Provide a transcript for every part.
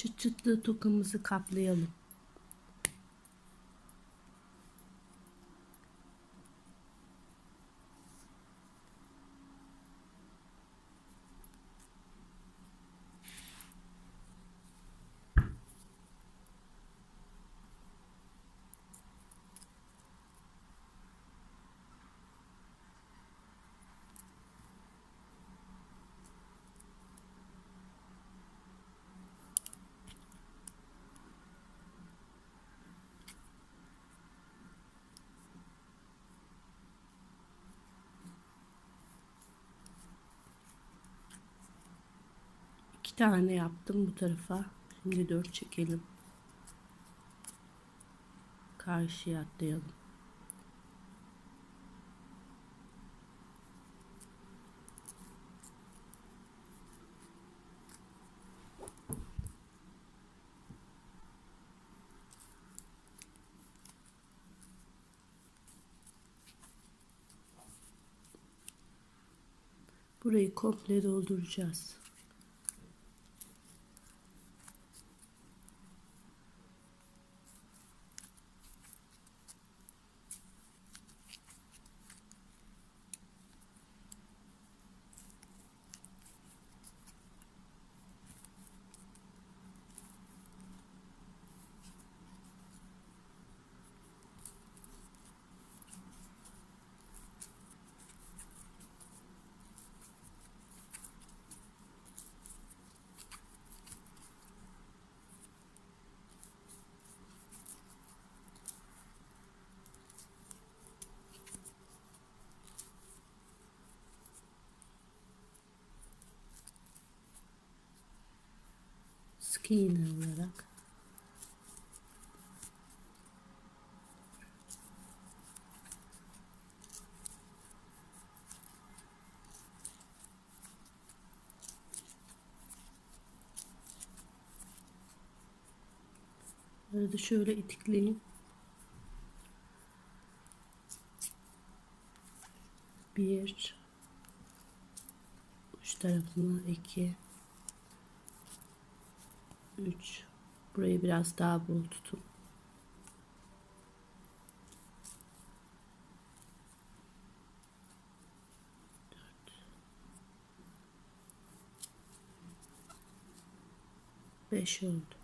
çıt çıtlı tokamızı kaplayalım. İki tane yaptım bu tarafa. Şimdi dört çekelim. Karşıya atlayalım. Burayı komple dolduracağız. Sık iğne olarak Arada şöyle itikleyin. Bir uç tarafına iki 3 burayı biraz daha bol tutun. Beş oldu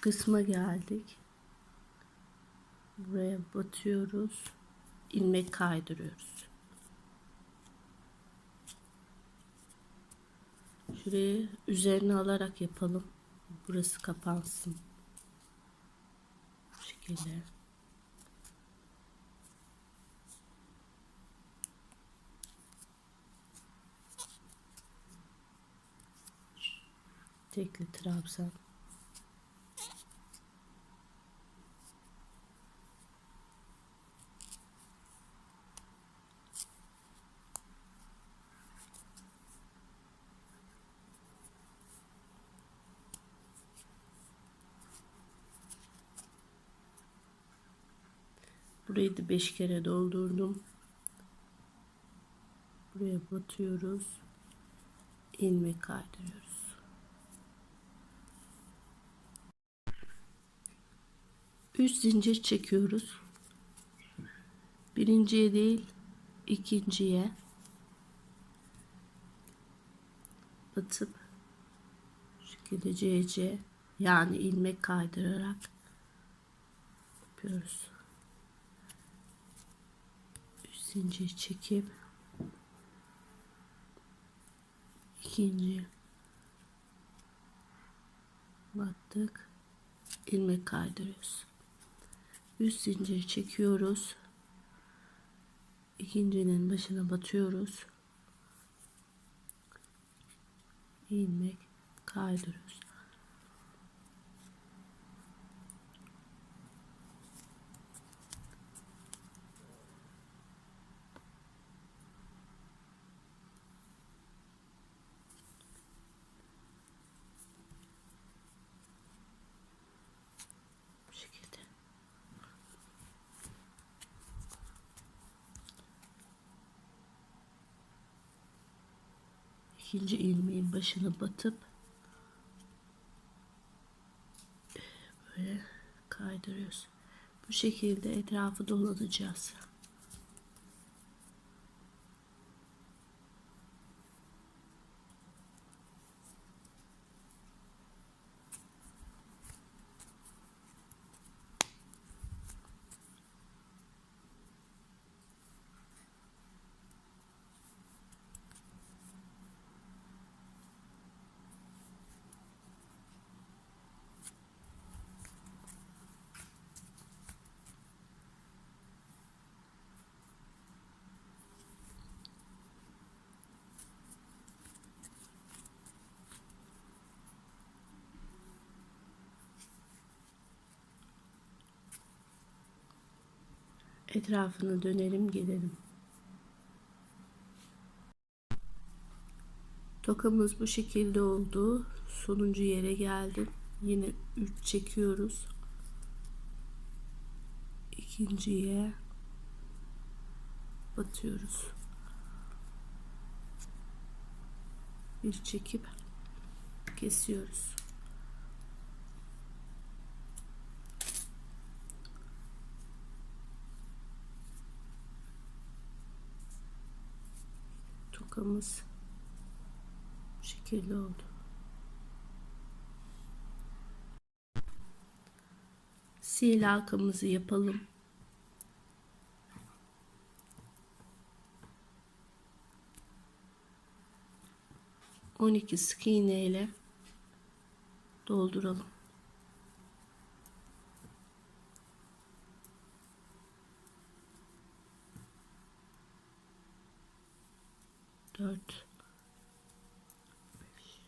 kısma geldik. Buraya batıyoruz. ilmek kaydırıyoruz. Şurayı üzerine alarak yapalım. Burası kapansın. Bu şekilde. Tekli trabzan. Burayı da 5 kere doldurdum. Buraya batıyoruz. ilmek kaydırıyoruz. Üç zincir çekiyoruz. Birinciye değil, ikinciye batıp şekilde CC yani ilmek kaydırarak yapıyoruz. Zincir çekip ikinci battık ilmek kaydırıyoruz. Üst zincir çekiyoruz. İkincinin başına batıyoruz. ilmek kaydırıyoruz. Bu şekilde. İkinci ilmeğin başına batıp böyle kaydırıyoruz. Bu şekilde etrafı dolanacağız. Etrafını dönelim gelelim. Tokamız bu şekilde oldu. Sonuncu yere geldim. Yine 3 çekiyoruz. İkinciye batıyoruz. Bir çekip kesiyoruz. Tokamız bu şekilde oldu. Sil halkamızı yapalım. On iki sık iğne ile dolduralım. Dört beş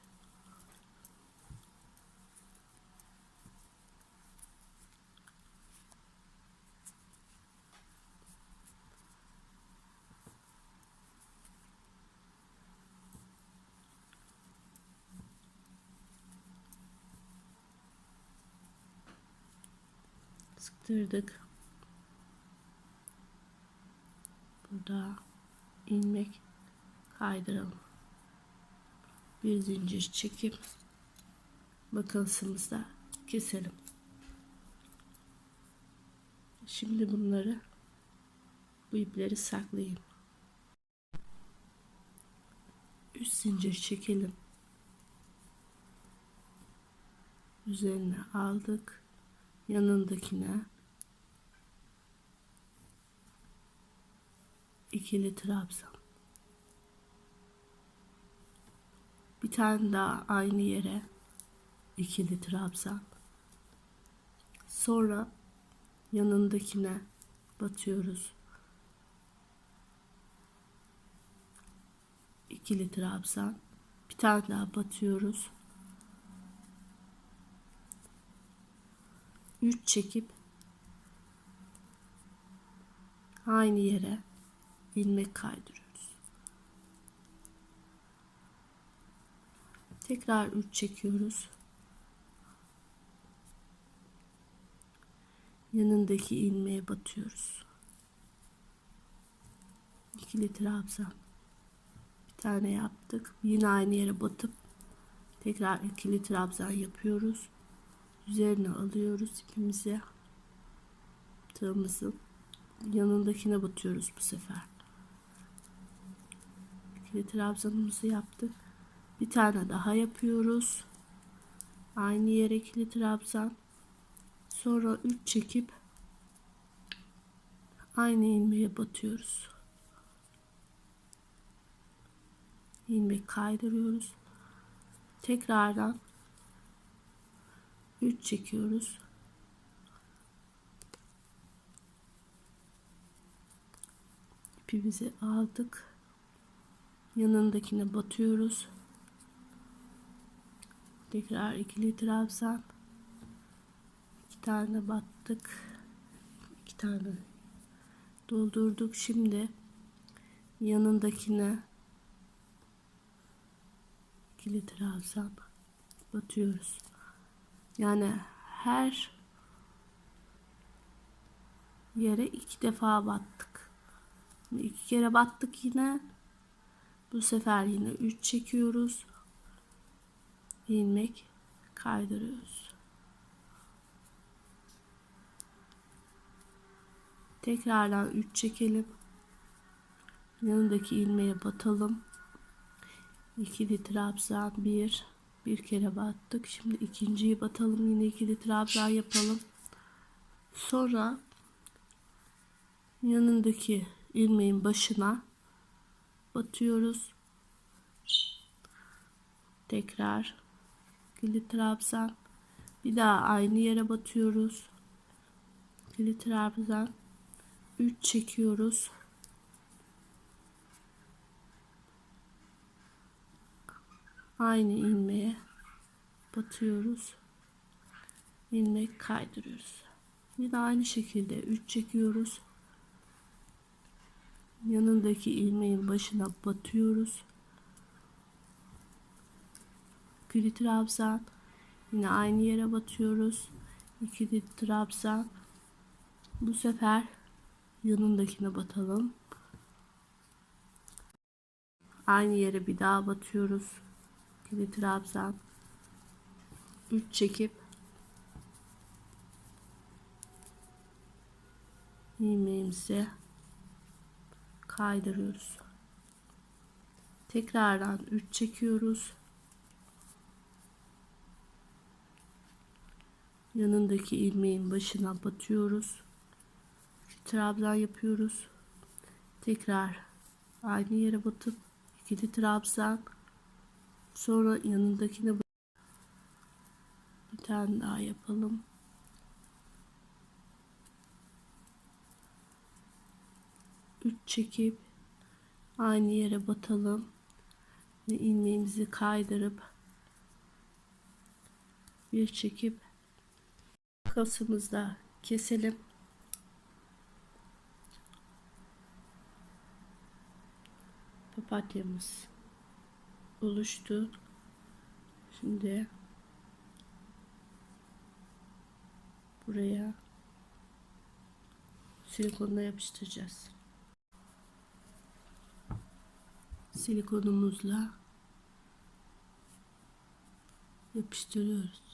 sıktırdık. Burada ilmek kaydıralım. Bir zincir çekip makasımızda keselim. Şimdi bunları bu ipleri saklayayım. Üst zincir çekelim. Üzerine aldık. Yanındakine ikili trabzan. Bir tane daha aynı yere ikili trabzan. Sonra yanındakine batıyoruz. İkili trabzan. Bir tane daha batıyoruz. 3 çekip aynı yere ilmek kaydırıyoruz. Tekrar 3 çekiyoruz. Yanındaki ilmeğe batıyoruz. ikili trabzan. Bir tane yaptık. Yine aynı yere batıp tekrar ikili trabzan yapıyoruz. Üzerine alıyoruz ipimizi. Tığımızın yanındakine batıyoruz bu sefer. İkili trabzanımızı yaptık. Bir tane daha yapıyoruz. Aynı yere ikili trabzan. Sonra 3 çekip aynı ilmeğe batıyoruz. ilmek kaydırıyoruz. Tekrardan 3 çekiyoruz. İpimizi aldık. Yanındakine batıyoruz. Tekrar ikili trabzan. İki tane battık. İki tane doldurduk. Şimdi yanındakine ikili trabzan batıyoruz. Yani her yere iki defa battık. İki kere battık yine. Bu sefer yine 3 çekiyoruz. İlmek kaydırıyoruz. Tekrardan 3 çekelim. Yanındaki ilmeğe batalım. İkili trabzan bir bir kere battık. Şimdi ikinciyi batalım. Yine ikili trabzan yapalım. Sonra yanındaki ilmeğin başına batıyoruz. Tekrar ikili trabzan. Bir daha aynı yere batıyoruz. İkili trabzan. 3 çekiyoruz. Aynı ilmeğe batıyoruz. ilmek kaydırıyoruz. Yine aynı şekilde 3 çekiyoruz. Yanındaki ilmeğin başına batıyoruz. İkili trabzan. Yine aynı yere batıyoruz. İkili trabzan. Bu sefer yanındakine batalım. Aynı yere bir daha batıyoruz. İkili trabzan. 3 çekip ilmeğimizi kaydırıyoruz. Tekrardan 3 çekiyoruz. Yanındaki ilmeğin başına batıyoruz. Trabzan yapıyoruz. Tekrar aynı yere batıp ikili trabzan sonra yanındakine bir tane daha yapalım. Üç çekip aynı yere batalım ve ilmeğimizi kaydırıp bir çekip kasımızda keselim. Papatyamız oluştu. Şimdi buraya silikonla yapıştıracağız. Silikonumuzla yapıştırıyoruz.